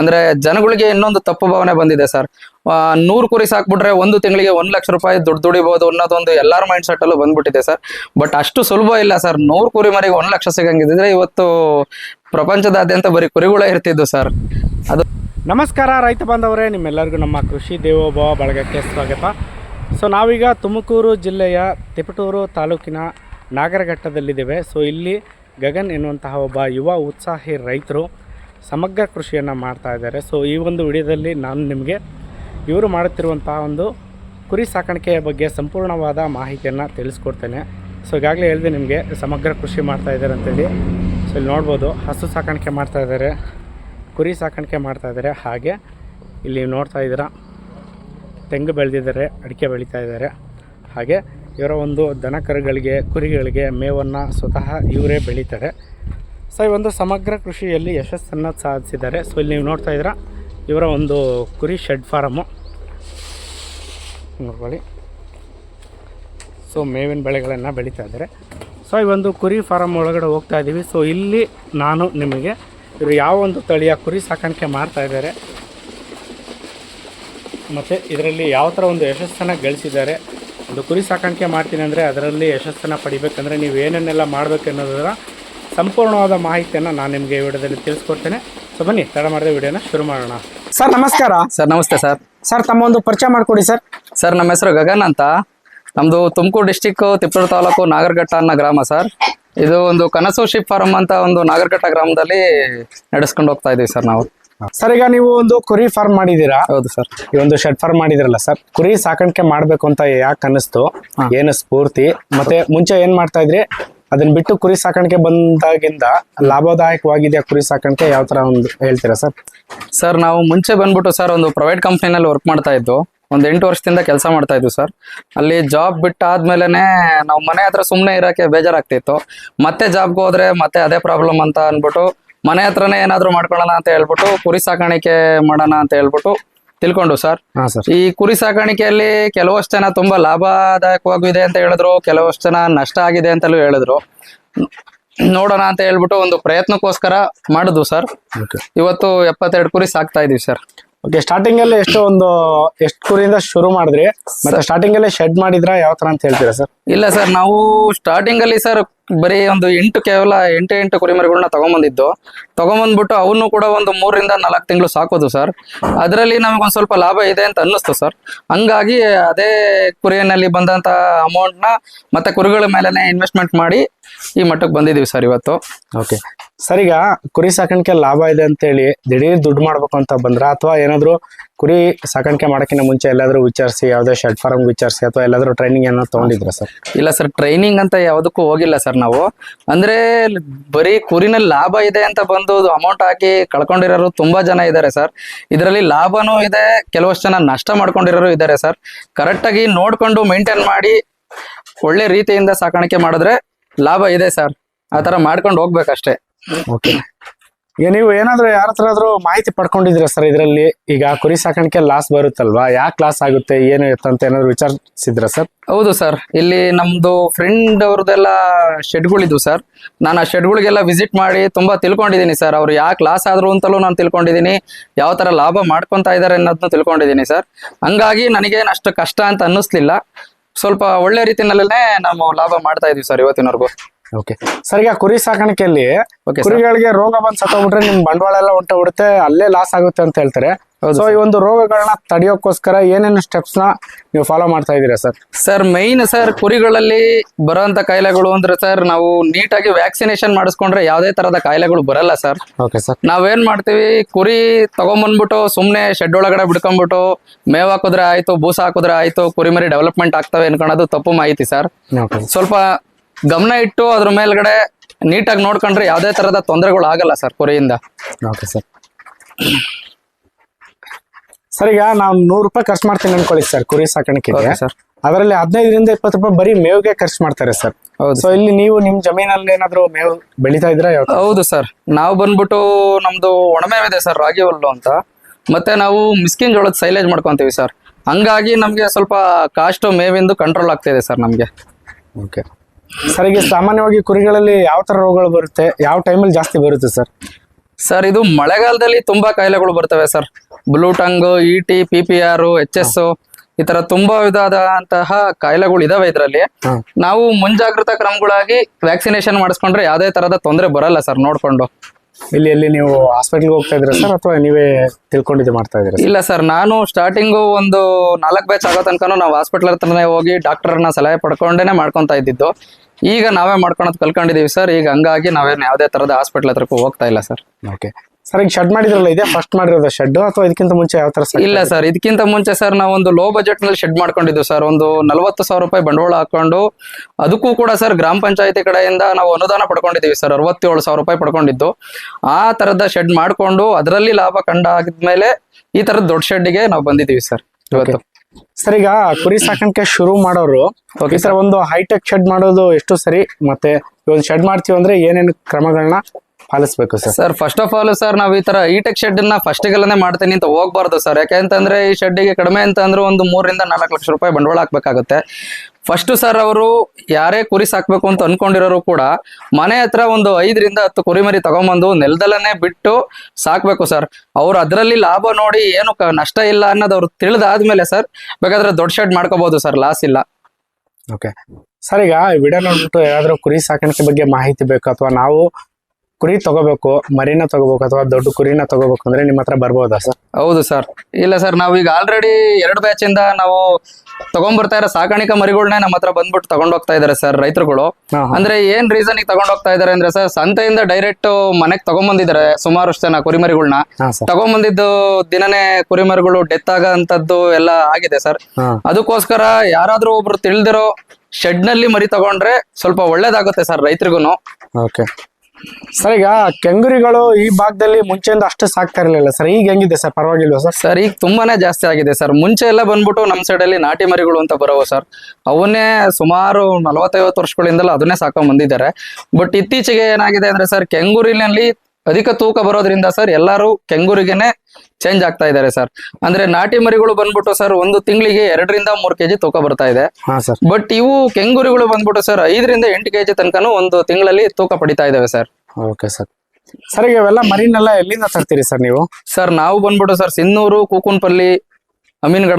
ಅಂದ್ರೆ ಜನಗಳಿಗೆ ಇನ್ನೊಂದು ತಪ್ಪು ಭಾವನೆ ಬಂದಿದೆ ಸರ್. ನೂರು ಕುರಿ ಸಾಕ್ಬಿಟ್ರೆ ಒಂದು ತಿಂಗಳಿಗೆ ಒಂದು ಲಕ್ಷ ರೂಪಾಯಿ ದುಡ್ಡು ದುಡಿಬಹುದು ಅನ್ನೋದೊಂದು ಎಲ್ಲರ ಮೈಂಡ್ ಸೆಟ್ ಅಲ್ಲೂ ಬಂದ್ಬಿಟ್ಟಿದೆ ಸರ್. ಬಟ್ ಅಷ್ಟು ಸುಲಭ ಇಲ್ಲ ಸರ್. ನೂರು ಕುರಿ ಮರಿಗೆ ಒಂದು ಲಕ್ಷ ಸಿಗಂಗಿದ್ರೆ ಇವತ್ತು ಪ್ರಪಂಚದಾದ್ಯಂತ ಬರೀ ಕುರಿಗಳೇ ಇರ್ತಿದ್ದು ಸರ್. ಅದು ನಮಸ್ಕಾರ ರೈತ ಬಾಂಧವರೇ, ನಿಮ್ಮೆಲ್ಲರಿಗೂ ನಮ್ಮ ಕೃಷಿ ದೇವೋಭವ ಬಳಗಕ್ಕೆ ಸ್ವಾಗತ. ಸೊ ನಾವೀಗ ತುಮಕೂರು ಜಿಲ್ಲೆಯ ತಿಪಟೂರು ತಾಲೂಕಿನ ನಾಗರಘಟ್ಟದಲ್ಲಿದ್ದೇವೆ. ಸೊ ಇಲ್ಲಿ ಗಗನ್ ಎನ್ನುವಂತಹ ಒಬ್ಬ ಯುವ ಉತ್ಸಾಹಿ ರೈತರು ಸಮಗ್ರ ಕೃಷಿಯನ್ನು ಮಾಡ್ತಾ ಇದ್ದಾರೆ. ಸೊ ಈ ಒಂದು ವಿಡಿಯೋದಲ್ಲಿ ನಾನು ನಿಮಗೆ ಇವರು ಮಾಡುತ್ತಿರುವಂತಹ ಒಂದು ಕುರಿ ಸಾಕಾಣಿಕೆಯ ಬಗ್ಗೆ ಸಂಪೂರ್ಣವಾದ ಮಾಹಿತಿಯನ್ನು ತಿಳಿಸ್ಕೊಡ್ತೇನೆ. ಸೊ ಈಗಾಗಲೇ ಹೇಳಿದೆ ನಿಮಗೆ ಸಮಗ್ರ ಕೃಷಿ ಮಾಡ್ತಾ ಇದ್ದಾರೆ ಅಂತೇಳಿ. ಸೊ ಇಲ್ಲಿ ನೋಡ್ಬೋದು, ಹಸು ಸಾಕಾಣಿಕೆ ಮಾಡ್ತಾ ಇದ್ದಾರೆ, ಕುರಿ ಸಾಕಾಣಿಕೆ ಮಾಡ್ತಾ ಇದ್ದಾರೆ. ಹಾಗೆ ಇಲ್ಲಿ ನೋಡ್ತಾ ಇದ್ದೀರಾ, ತೆಂಗು ಬೆಳೆದಿದ್ದಾರೆ, ಅಡಿಕೆ ಬೆಳೀತಾ ಇದ್ದಾರೆ. ಹಾಗೆ ಇವರ ಒಂದು ದನ ಕರುಗಳಿಗೆ, ಕುರಿಗಳಿಗೆ ಮೇವನ್ನು ಸ್ವತಃ ಇವರೇ ಬೆಳೀತಾರೆ. ಸೊ ಈ ಒಂದು ಸಮಗ್ರ ಕೃಷಿಯಲ್ಲಿ ಯಶಸ್ಸನ್ನು ಸಾಧಿಸಿದ್ದಾರೆ. ಸೊ ಇಲ್ಲಿ ನೀವು ನೋಡ್ತಾ ಇದ್ದೀರಾ, ಇವರ ಒಂದು ಕುರಿ ಶೆಡ್ ಫಾರಮು ನೋಡ್ಕೊಳ್ಳಿ. ಸೊ ಮೇವಿನ ಬೆಳೆಗಳನ್ನು ಬೆಳೀತಾ ಇದ್ದಾರೆ. ಸೊ ಈ ಒಂದು ಕುರಿ ಫಾರಮ್ ಒಳಗಡೆ ಹೋಗ್ತಾ ಇದ್ದೀವಿ. ಸೊ ಇಲ್ಲಿ ನಾನು ನಿಮಗೆ ಇವರು ಯಾವ ಒಂದು ತಳಿಯ ಕುರಿ ಸಾಕಾಣಿಕೆ ಮಾಡ್ತಾ ಇದ್ದಾರೆ, ಮತ್ತು ಇದರಲ್ಲಿ ಯಾವ ಥರ ಒಂದು ಯಶಸ್ಸನ್ನು ಗಳಿಸಿದ್ದಾರೆ, ಒಂದು ಕುರಿ ಸಾಕಾಣಿಕೆ ಮಾಡ್ತೀನಿ ಅಂದರೆ ಅದರಲ್ಲಿ ಯಶಸ್ಸನ್ನು ಪಡಿಬೇಕಂದ್ರೆ ನೀವು ಏನನ್ನೆಲ್ಲ ಮಾಡಬೇಕು ಅನ್ನೋದರ ಸಂಪೂರ್ಣವಾದ ಮಾಹಿತಿಯನ್ನು ನಾನು ನಿಮಗೆ ಈ ವಿಡಿಯೋದಲ್ಲಿ ತಿಳಿಸ್ಕೊಡ್ತೇನೆ. ಸೊ ಬನ್ನಿ ತಡ ಮಾಡಿದ ವಿಡಿಯೋನ ಶುರು ಮಾಡೋಣ. ಸರ್ ನಮಸ್ಕಾರ. ಸರ್ ನಮಸ್ತೆ ಸರ್. ಸರ್ ತಮ್ಮ ಒಂದು ಪರಿಚಯ ಮಾಡಿಕೊಡಿ ಸರ್. ಸರ್ ನಮ್ಮ ಹೆಸರು ಗಗನ್ ಅಂತ. ನಮ್ದು ತುಮಕೂರು ಡಿಸ್ಟಿಕ್ ತಿಪ್ಪೂರು ತಾಲೂಕು ನಾಗರಘಟ್ಟ ಅನ್ನೋ ಗ್ರಾಮ ಸರ್. ಇದು ಒಂದು ಕನಸು ಶಿಪ್ ಫಾರ್ಮ್ ಅಂತ ಒಂದು ನಾಗರಘಟ್ಟ ಗ್ರಾಮದಲ್ಲಿ ನಡೆಸ್ಕೊಂಡು ಹೋಗ್ತಾ ಇದೀವಿ ಸರ್ ನಾವು. ಸರ್ ಈಗ ನೀವು ಒಂದು ಕುರಿ ಫಾರ್ಮ್ ಮಾಡಿದೀರಾ ಹೌದು ಸರ್. ಈ ಒಂದು ಶೆಡ್ ಫಾರ್ಮ್ ಮಾಡಿದ್ರಲ್ಲ ಸರ್. ಕುರಿ ಸಾಕಾಣಿಕೆ ಮಾಡ್ಬೇಕು ಅಂತ ಯಾಕೆ ಅನಿಸ್ತು ಏನು ಸ್ಫೂರ್ತಿ? ಮತ್ತೆ ಮುಂಚೆ ಏನ್ ಮಾಡ್ತಾ ಇದ್ರಿ? ಅದನ್ನ ಬಿಟ್ಟು ಕುರಿ ಸಾಕಾಣಿಕೆ ಬಂದಾಗಿಂದ ಲಾಭದಾಯಕವಾಗಿದೆ ಕುರಿ ಸಾಕಾಣಿಕೆ? ಯಾವ ತರ ಒಂದು ಹೇಳ್ತೀರಾ ಸರ್? ಸರ್, ನಾವು ಮುಂಚೆ ಬಂದ್ಬಿಟ್ಟು ಸರ್ ಒಂದು ಪ್ರೈವೇಟ್ ಕಂಪ್ನಿನಲ್ಲಿ ವರ್ಕ್ ಮಾಡ್ತಾ ಇದ್ದು, ಒಂದು ಎಂಟು ವರ್ಷದಿಂದ ಕೆಲಸ ಮಾಡ್ತಾ ಇದ್ವಿ ಸರ್. ಅಲ್ಲಿ ಜಾಬ್ ಬಿಟ್ಟಾದ್ಮೇಲೆನೆ ನಾವು ಮನೆ ಹತ್ರ ಸುಮ್ಮನೆ ಇರೋಕೆ ಬೇಜಾರಾಗ್ತಿತ್ತು. ಮತ್ತೆ ಜಾಬ್ಗೆ ಹೋದ್ರೆ ಮತ್ತೆ ಅದೇ ಪ್ರಾಬ್ಲಮ್ ಅಂತ ಅನ್ಬಿಟ್ಟು ಮನೆ ಹತ್ರನೇ ಏನಾದ್ರು ಮಾಡ್ಕೊಳ್ಳೋಣ ಅಂತ ಹೇಳ್ಬಿಟ್ಟು ಕುರಿ ಸಾಕಾಣಿಕೆ ಮಾಡೋಣ ಅಂತ ಹೇಳ್ಬಿಟ್ಟು ತಿಳ್ಕೊಂಡು ಸರ್. ಹಾ ಸರ್. ಈ ಕುರಿ ಸಾಕಾಣಿಕೆಯಲ್ಲಿ ಕೆಲವಷ್ಟು ಜನ ತುಂಬಾ ಲಾಭದಾಯಕವಾಗಿದೆ ಅಂತ ಹೇಳಿದ್ರು ಕೆಲವಷ್ಟು ಜನ ನಷ್ಟ ಆಗಿದೆ ಅಂತಲೂ ಹೇಳಿದ್ರು. ನೋಡೋಣ ಅಂತ ಹೇಳ್ಬಿಟ್ಟು ಒಂದು ಪ್ರಯತ್ನಕ್ಕೋಸ್ಕರ ಮಾಡುದು ಸರ್. ಇವತ್ತು ಎಪ್ಪತ್ತೆರಡು ಕುರಿ ಸಾಕ್ತಾ ಇದೀವಿ ಸರ್. ಓಕೆ ಸ್ಟಾರ್ಟಿಂಗ್ ಅಲ್ಲಿ ಎಷ್ಟು ಒಂದು ಎಷ್ಟು ಕುರಿಯಿಂದ ಶುರು ಮಾಡಿದ್ರಿ? ಮತ್ತೆ ಸ್ಟಾರ್ಟಿಂಗ್ ಅಲ್ಲಿ ಶೆಡ್ ಮಾಡಿದ್ರ ಯಾವ ತರ ಅಂತ ಹೇಳ್ತೀರಾ ಸರ್? ಇಲ್ಲ ಸರ್ ನಾವು ಸ್ಟಾರ್ಟಿಂಗ್ ಅಲ್ಲಿ ಸರ್ ಬರೀ ಒಂದು ಎಂಟು ಕೇವಲ ಎಂಟು ಎಂಟು ಕುರಿಮರಿಗಳನ್ನ ತಗೊಂಬಂದಿದ್ದು. ತಗೊಂಬಂದ್ಬಿಟ್ಟು ಅವನು ಕೂಡ ಒಂದು ಮೂರರಿಂದ ನಾಲ್ಕು ತಿಂಗಳು ಸಾಕೋದು ಸರ್. ಅದರಲ್ಲಿ ನಮಗೊಂದು ಸ್ವಲ್ಪ ಲಾಭ ಇದೆ ಅಂತ ಅನ್ನಿಸ್ತು ಸರ್. ಹಂಗಾಗಿ ಅದೇ ಕುರಿಯಲ್ಲಿ ಬಂದಂತ ಅಮೌಂಟ್ನ ಮತ್ತೆ ಕುರಿಗಳ ಮೇಲೆನೆ ಇನ್ವೆಸ್ಟ್ಮೆಂಟ್ ಮಾಡಿ ಈ ಮಟ್ಟಕ್ಕೆ ಬಂದಿದ್ದೀವಿ ಸರ್ ಇವತ್ತು. ಓಕೆ ಸರ್ ಈಗ ಕುರಿ ಸಾಕಾಣಿಕೆ ಲಾಭ ಇದೆ ಅಂತ ಹೇಳಿ ದಿಢೀರ್ ದುಡ್ಡು ಮಾಡ್ಬೇಕು ಅಂತ ಬಂದ್ರ ಅಥವಾ ಏನಾದ್ರು ಕುರಿ ಸಾಕಾಣಿಕೆ ಮಾಡಕ್ಕಿಂತ ಮುಂಚೆ ಎಲ್ಲಾದ್ರೂ ವಿಚಾರಿಸಿ, ಯಾವ್ದೇ ಶೆಡ್ ಫಾರ್ಮ್ ವಿಚಾರಿಸಿ ಅಥವಾ ಎಲ್ಲಾದ್ರೂ ಟ್ರೈನಿಂಗ್ ಏನೋ ತಗೊಂಡಿದ್ರ ಸರ್? ಇಲ್ಲ ಸರ್ ಟ್ರೈನಿಂಗ್ ಅಂತ ಯಾವುದಕ್ಕೂ ಹೋಗಿಲ್ಲ ಸರ್ ನಾವು. ಅಂದ್ರೆ ಬರೀ ಕುರಿನಲ್ಲಿ ಲಾಭ ಇದೆ ಅಂತ ಬಂದು ಅಮೌಂಟ್ ಹಾಕಿ ಕಳ್ಕೊಂಡಿರೋರು ತುಂಬಾ ಜನ ಇದ್ದಾರೆ ಸರ್. ಇದರಲ್ಲಿ ಲಾಭನೂ ಇದೆ, ಕೆಲವಷ್ಟು ಜನ ನಷ್ಟ ಮಾಡ್ಕೊಂಡಿರೋರು ಇದ್ದಾರೆ ಸರ್. ಕರೆಕ್ಟಾಗಿ ನೋಡ್ಕೊಂಡು ಮೇಂಟೈನ್ ಮಾಡಿ ಒಳ್ಳೆ ರೀತಿಯಿಂದ ಸಾಕಾಣಿಕೆ ಮಾಡಿದ್ರೆ ಲಾಭ ಇದೆ ಸರ್. ಆ ಥರ ಮಾಡ್ಕೊಂಡು ಹೋಗ್ಬೇಕಷ್ಟೇ. ಓಕೆ ಈಗ ನೀವು ಏನಾದ್ರು ಯಾರ ಹತ್ರ ಆದ್ರೂ ಮಾಹಿತಿ ಪಡ್ಕೊಂಡಿದ್ರ ಸರ್ ಇದರಲ್ಲಿ? ಈಗ ಕುರಿ ಸಾಕಾಣಿಕೆ ಲಾಸ್ ಬರುತ್ತಲ್ವಾ? ಯಾಕೆ ಲಾಸ್ ಆಗುತ್ತೆ? ಏನು ಅಂತ ಏನಾದ್ರು ವಿಚಾರಿಸಿದ್ರ ಸರ್? ಹೌದು ಸರ್. ಇಲ್ಲಿ ನಮ್ದು ಫ್ರೆಂಡ್ ಅವ್ರದ್ದೆಲ್ಲ ಶೆಡ್ಗಳಿದ್ವು ಸರ್. ನಾನು ಆ ಶೆಡ್ಗಳಿಗೆಲ್ಲ ವಿಸಿಟ್ ಮಾಡಿ ತುಂಬಾ ತಿಳ್ಕೊಂಡಿದ್ದೀನಿ ಸರ್. ಅವ್ರು ಯಾಕೆ ಲಾಸ್ ಆದ್ರು ಅಂತಲೂ ನಾನು ತಿಳ್ಕೊಂಡಿದ್ದೀನಿ. ಯಾವ ತರ ಲಾಭ ಮಾಡ್ಕೊಂತ ಇದ್ದಾರೆ ಅನ್ನೋದನ್ನ ತಿಳ್ಕೊಂಡಿದ್ದೀನಿ ಸರ್. ಹಂಗಾಗಿ ನನಗೇನು ಅಷ್ಟು ಕಷ್ಟ ಅಂತ ಅನ್ನಿಸ್ಲಿಲ್ಲ. ಸ್ವಲ್ಪ ಒಳ್ಳೆ ರೀತಿನಲ್ಲೇ ನಾವು ಲಾಭ ಮಾಡ್ತಾ ಇದೀವಿ ಸರ್ ಇವತ್ತಿನವರೆಗೂ. ಓಕೆ ಸರ್ ಈಗ ಕುರಿ ಸಾಕಾಣಿಕೆಯಲ್ಲಿ ಕುರಿಗಳಿಗೆ ರೋಗ ಬಂದ್ ಸತ್ತೋಗ್ಬಿಟ್ರೆ ನಿಮ್ ಬಂಡವಾಳ ಎಲ್ಲ ಹೊಂಟೋಗ್ಬಿಡುತ್ತೆ ಅಲ್ಲೇ ಲಾಸ್ ಆಗುತ್ತೆ ಅಂತ ಹೇಳ್ತಾರೆ. ಸೊ ಈ ಒಂದು ರೋಗಗಳನ್ನ ತಡೆಯೋಕ್ಕೋಸ್ಕರ ಏನೇನು ಸ್ಟೆಪ್ಸ್ನ ನೀವು ಫಾಲೋ ಮಾಡ್ತಾ ಇದೀರಾ ಸರ್ ಸರ್ ಮೈನ್ ಸರ್ ಕುರಿಗಳಲ್ಲಿ ಬರೋಂಥ ಕಾಯಿಲೆಗಳು ಅಂದ್ರೆ ಸರ್ ನಾವು ನೀಟಾಗಿ ವ್ಯಾಕ್ಸಿನೇಷನ್ ಮಾಡಿಸ್ಕೊಂಡ್ರೆ ಯಾವುದೇ ತರದ ಕಾಯಿಲೆಗಳು ಬರಲ್ಲ ಸರ್ ಓಕೆ ಸರ್ ನಾವೇನ್ ಮಾಡ್ತೀವಿ ಕುರಿ ತಗೊಂಬಂದ್ಬಿಟ್ಟು ಸುಮ್ನೆ ಶೆಡ್ ಒಳಗಡೆ ಬಿಡ್ಕೊಂಡ್ಬಿಟ್ಟು ಮೇವ್ ಹಾಕಿದ್ರೆ ಆಯ್ತು ಬೂಸ ಹಾಕಿದ್ರೆ ಆಯ್ತು ಕುರಿ ಮರಿ ಡೆವಲಪ್ಮೆಂಟ್ ಆಗ್ತವೆ ಅನ್ಕೊಳ್ಳೋದು ತಪ್ಪು ಮಾಹಿತಿ ಸರ್ ಓಕೆ ಸ್ವಲ್ಪ ಗಮನ ಇಟ್ಟು ಅದ್ರ ಮೇಲ್ಗಡೆ ನೀಟಾಗಿ ನೋಡ್ಕೊಂಡ್ರೆ ಯಾವುದೇ ತರದ ತೊಂದರೆಗಳು ಆಗಲ್ಲ ಸರ್ ಕುರಿಯಿಂದ. Okay sir. ಸರ್ ಈಗ ನಾವು ನೂರು ರೂಪಾಯಿ ಖರ್ಚು ಮಾಡ್ತೀನಿ ಅನ್ಕೊಳ್ಳಿ ಸರ್ ಕುರಿ ಸಾಕಾಣಿಕೆ ಸರ್. ಅದರಲ್ಲಿ ಹದಿನೈದರಿಂದ ಇಪ್ಪತ್ತು ರೂಪಾಯಿ ಬರೀ ಮೇವಿಗೆ ಖರ್ಚು ಮಾಡ್ತಾರೆ ಸರ್. ಹೌದು ಸೊ ಇಲ್ಲಿ ನೀವು ನಿಮ್ ಜಮೀನಲ್ಲಿ ಏನಾದ್ರು ಮೇವು ಬೆಳಿತಾ ಇದ್ರ ಹೌದು ಸರ್. ನಾವು ಬಂದ್ಬಿಟ್ಟು ನಮ್ದು ಒಣಮೇವಿದೆ ಸರ್ ರಾಗಿ ಹುಲ್ಲು ಅಂತ. ಮತ್ತೆ ನಾವು ಮಿಸ್ಕಿನ್ ಜೋಳದ ಸೈಲೇಜ್ ಮಾಡ್ಕೊಂತೀವಿ ಸರ್. ಹಂಗಾಗಿ ನಮಗೆ ಸ್ವಲ್ಪ ಕಾಸ್ಟ್ ಮೇವಿಂದು ಕಂಟ್ರೋಲ್ ಆಗ್ತಿದೆ ಸರ್ ನಮಗೆ. ಓಕೆ. ಸರ್ ಈಗ ಸಾಮಾನ್ಯವಾಗಿ ಕುರಿಗಳಲ್ಲಿ ಯಾವ ತರ ರೋಗಗಳು ಬರುತ್ತೆ? ಯಾವ ಟೈಮಲ್ಲಿ ಜಾಸ್ತಿ ಬರುತ್ತೆ ಸರ್ ಸರ್ ಇದು ಮಳೆಗಾಲದಲ್ಲಿ ತುಂಬಾ ಕಾಯಿಲೆಗಳು ಬರ್ತವೆ sir blue tongue E T P P R H S ಈ ತರ ತುಂಬಾ ವಿಧವಾದಂತಹ ಕಾಯಿಲೆಗಳು ಇದಾವೆ ಇದರಲ್ಲಿ. ನಾವು ಮುಂಜಾಗ್ರತಾ ಕ್ರಮಗಳಾಗಿ ವ್ಯಾಕ್ಸಿನೇಷನ್ ಮಾಡಿಸ್ಕೊಂಡ್ರೆ ಯಾವುದೇ ತರದ ತೊಂದರೆ ಬರಲ್ಲ ಸರ್ ನೋಡ್ಕೊಂಡು. ಇಲ್ಲಿ ಎಲ್ಲಿ ನೀವು ಹಾಸ್ಪಿಟಲ್ಗೆ ಹೋಗ್ತಾ ಇದ್ದೀರಾ ಸರ್ ಅಥವಾ ನೀವೇ ತಿಳ್ಕೊಂಡಿದ್ದು ಮಾಡ್ತಾ ಇದ್ದೀರಾ ಇಲ್ಲ ಸರ್ ನಾನು ಸ್ಟಾರ್ಟಿಂಗು ಒಂದು ನಾಲ್ಕು ಬ್ಯಾಚ್ ಆಗೋ ತನಕ ನಾವು ಹಾಸ್ಪಿಟ್ಲ್ ಹತ್ರನೇ ಹೋಗಿ ಡಾಕ್ಟರ್ನ ಸಲಹೆ ಪಡ್ಕೊಂಡೇನೆ ಮಾಡ್ಕೊತಾ ಇದ್ದಿದ್ದು. ಈಗ ನಾವೇ ಮಾಡ್ಕೊಳೋದು ಕಲ್ಕೊಂಡಿದ್ದೀವಿ ಸರ್ ಈಗ ಹಂಗಾಗಿ ನಾವೇನು ಯಾವುದೇ ಥರದ ಹಾಸ್ಪಿಟ್ಲ್ ಹತ್ರಕ್ಕೂ ಹೋಗ್ತಾ ಇಲ್ಲ ಸರ್ ಓಕೆ ಸರ್ ಈಗ ಶೆಡ್ ಮಾಡಿದ್ರಲ್ಲ ಇದೆ ಫಸ್ಟ್ ಮಾಡಿರೋದು. ಶೆಡ್ ಅಥವಾ ಇದಕ್ಕಿಂತ ಮುಂಚೆ ಯಾವ ತರ ಇಲ್ಲ ಸರ್ ಇದಕ್ಕಿಂತ ಮುಂಚೆ ಸರ್ ನಾವು ಒಂದು ಲೋ ಬಜೆಟ್ನಲ್ಲಿ ಶೆಡ್ ಮಾಡ್ಕೊಂಡಿದ್ವಿ ಸರ್. ಒಂದು ನಲವತ್ತು ಸಾವಿರ ರೂಪಾಯಿ ಬಂಡವಾಳ ಹಾಕೊಂಡು ಅದಕ್ಕೂ ಕೂಡ ಸರ್ ಗ್ರಾಮ ಪಂಚಾಯತಿ ಕಡೆಯಿಂದ ನಾವು ಅನುದಾನ ಪಡ್ಕೊಂಡಿದ್ದೀವಿ ಸರ್. ಅರವತ್ತೇಳು ಸಾವಿರ ರೂಪಾಯಿ ಪಡ್ಕೊಂಡಿದ್ದು. ಆ ತರದ ಶೆಡ್ ಮಾಡ್ಕೊಂಡು ಅದರಲ್ಲಿ ಲಾಭ ಕಂಡ ಆಗಿದ್ಮೇಲೆ ಈ ತರದ ದೊಡ್ಡ ಶೆಡ್ಗೆ ನಾವು ಬಂದಿದ್ದೀವಿ ಸರ್. ಇವತ್ತು. ಸರ್ ಈಗ ಕುರಿ ಸಾಕಾಣಿಕೆ ಶುರು ಮಾಡೋರು ಈ ತರ ಒಂದು ಹೈಟೆಕ್ ಶೆಡ್ ಮಾಡೋದು ಎಷ್ಟು ಸರಿ? ಮತ್ತೆ ಒಂದು ಶೆಡ್ ಮಾಡ್ತೀವಿ ಅಂದ್ರೆ ಏನೇನು ಕ್ರಮಗಳನ್ನ ಪಾಲಿಸ್ಬೇಕು sir. Sir first of all sir ನಾವು ಈ ತರ ಇಟೆಕ್ ಶೆಡ್ನ ಫಸ್ಟ್ ಗಲ್ಲನೆ ಮಾಡ್ತೀನಿ ಅಂತ ಹೋಗ್ಬಾರ್ದು ಸರ್ ಯಾಕೆಂತಂದ್ರೆ ಈ ಶೆಡ್ಗೆ ಕಡಿಮೆ ಅಂತ ಅಂದ್ರೆ ಒಂದು ಮೂರರಿಂದ ನಾಲ್ಕು ಲಕ್ಷ ರೂಪಾಯಿ ಬಂಡವಾಳ ಹಾಕ್ಬೇಕಾಗುತ್ತೆ. ಫಸ್ಟ್ ಸರ್ ಅವರು ಯಾರೇ ಕುರಿ ಸಾಕ್ಬೇಕು ಅಂತ ಅನ್ಕೊಂಡಿರೋರು ಕೂಡ ಮನೆ ಹತ್ರ ಒಂದು ಐದರಿಂದ ಹತ್ತು ಕುರಿಮರಿ ತಗೊಂಬಂದು ನೆಲದಲ್ಲೇ ಬಿಟ್ಟು ಸಾಕ್ಬೇಕು ಸರ್ ಅವ್ರು ಅದರಲ್ಲಿ ಲಾಭ ನೋಡಿ ಏನು ನಷ್ಟ ಇಲ್ಲ ಅನ್ನೋದು ಅವ್ರು ತಿಳಿದಾದ್ಮೇಲೆ ಸರ್ ಬೇಕಾದ್ರೆ ದೊಡ್ಡ ಶೆಡ್ ಮಾಡ್ಕೋಬಹುದು ಸರ್ ಲಾಸ್ ಇಲ್ಲ. ಓಕೆ ಸರ್ ಈಗ ವಿಡಿಯೋ ನೋಡ್ಬಿಟ್ಟು ಯಾರಾದರೂ ಕುರಿ ಸಾಕಾಣಿಕೆ ಬಗ್ಗೆ ಮಾಹಿತಿ ಬೇಕು? ಅಥವಾ ನಾವು ಕುರಿ ತಗೋಬೇಕು ಮರಿನ ತಗೋಬೇಕು ಅಥವಾ ದೊಡ್ಡ ಕುರಿನ ತಗೋಬೇಕು ಅಂದ್ರೆ ನಿಮ್ಮ ಹತ್ರ ಬರ್ಬೋದಾ ಸರ್? ಹೌದು ಸರ್. ಇಲ್ಲ ಸರ್ ನಾವು ಈಗ ಆಲ್ರೆಡಿ ಎರಡು ಬ್ಯಾಚ್ ಇಂದ ನಾವು ತಗೊಂಡ್ಬರ್ತಾ ಇರೋ ಸಾಕಾಣಿಕೆ ಮರಿಗಳನ್ನ ನಮ್ಮ ಹತ್ರ ಬಂದ್ಬಿಟ್ಟು ತಗೊಂಡೋಗ್ತಾ ಇದಾರೆ ಸರ್ ರೈತರುಗಳು. ಹಾ, ಹಾ. ಅಂದ್ರೆ ಏನ್ ರೀಸನ್ ತಗೊಂಡೋಗ್ತಾ ಇದಾರೆ ಅಂದ್ರೆ ಸರ್ ಸಂತೆಯಿಂದ ಡೈರೆಕ್ಟ್ ಮನೆಗ್ ತಗೊಂಬಂದಿದ್ದಾರೆ ಸುಮಾರಷ್ಟು ಜನ ಕುರಿಮರಿಗಳನ್ನ ಹಾ ಸರ್. ತಗೊಂಬಂದಿದ್ದು ದಿನನೇ ಕುರಿಮರಿಗಳು ಡೆತ್ ಆಗಂತದ್ದು ಎಲ್ಲ ಆಗಿದೆ ಸರ್. ಹಾ. ಅದಕ್ಕೋಸ್ಕರ ಯಾರಾದ್ರೂ ಒಬ್ರು ತಿಳಿದಿರೋ ಶೆಡ್ನಲ್ಲಿ ಮರಿ ತಗೊಂಡ್ರೆ ಸ್ವಲ್ಪ ಒಳ್ಳೇದಾಗುತ್ತೆ ಸರ್ ರೈತರಿಗೂ ಓಕೆ. ಸರ್, ಈಗ ಕೆಂಗುರಿಗಳು ಈ ಭಾಗದಲ್ಲಿ ಮುಂಚೆಯಿಂದ ಅಷ್ಟು ಸಾಕ್ತಾ ಇರಲಿಲ್ಲ ಸರ್. ಈಗ ಹೆಂಗಿದೆ ಸರ್? ಪರವಾಗಿಲ್ವಾ ಸರ್? ಸರ್, ಈಗ ತುಂಬಾನೇ ಜಾಸ್ತಿ ಆಗಿದೆ ಸರ್. ಮುಂಚೆ ಎಲ್ಲ ಬಂದ್ಬಿಟ್ಟು ನಮ್ಮ ಸೈಡಲ್ಲಿ ನಾಟಿ ಮರಿಗಳು ಅಂತ ಬರೋವು ಸರ್. ಅವನ್ನೇ ಸುಮಾರು ನಲವತ್ತೈವತ್ತು ವರ್ಷಗಳಿಂದಲೂ ಅದನ್ನೇ ಸಾಕೊಂಡ್ ಬಂದಿದ್ದಾರೆ. ಬಟ್ ಇತ್ತೀಚೆಗೆ ಏನಾಗಿದೆ ಅಂದ್ರೆ ಸರ್, ಕೆಂಗೂರಿನಲ್ಲಿ ಅಧಿಕ ತೂಕ ಬರೋದ್ರಿಂದ ಸರ್ ಎಲ್ಲರೂ ಕೆಂಗೂರಿಗೆನೆ ಚೇಂಜ್ ಆಗ್ತಾ ಇದ್ದಾರೆ ಸರ್. ಅಂದ್ರೆ ನಾಟಿ ಮರಿಗಳು ಬಂದ್ಬಿಟ್ಟು ಸರ್ ಒಂದು ತಿಂಗಳಿಗೆ ಎರಡರಿಂದ ಮೂರ್ ಕೆಜಿ ತೂಕ ಬರ್ತಾ ಇದೆ. ಹಾ ಸರ್. ಬಟ್ ಇವು ಕೆಂಗೂರಿಗಳು ಬಂದ್ಬಿಟ್ಟು ಸರ್ ಐದರಿಂದ ಎಂಟು ಕೆಜಿ ತನಕನೂ ಒಂದು ತಿಂಗಳಲ್ಲಿ ತೂಕ ಪಡಿತಾ ಇದಾವೆ ಸರ್. Okay sir. ಸರ್ ಇವೆಲ್ಲ ಮರಿನೆಲ್ಲ ಎಲ್ಲಿಂದ ತರ್ತೀರಿ ಸರ್ ನೀವು? ಸರ್ ನಾವು ಬಂದ್ಬಿಟ್ಟು ಸರ್ ಸಿನ್ನೂರು ಕೂಕುನ್ಪಲ್ಲಿ ಅಮೀನ್ಗಡ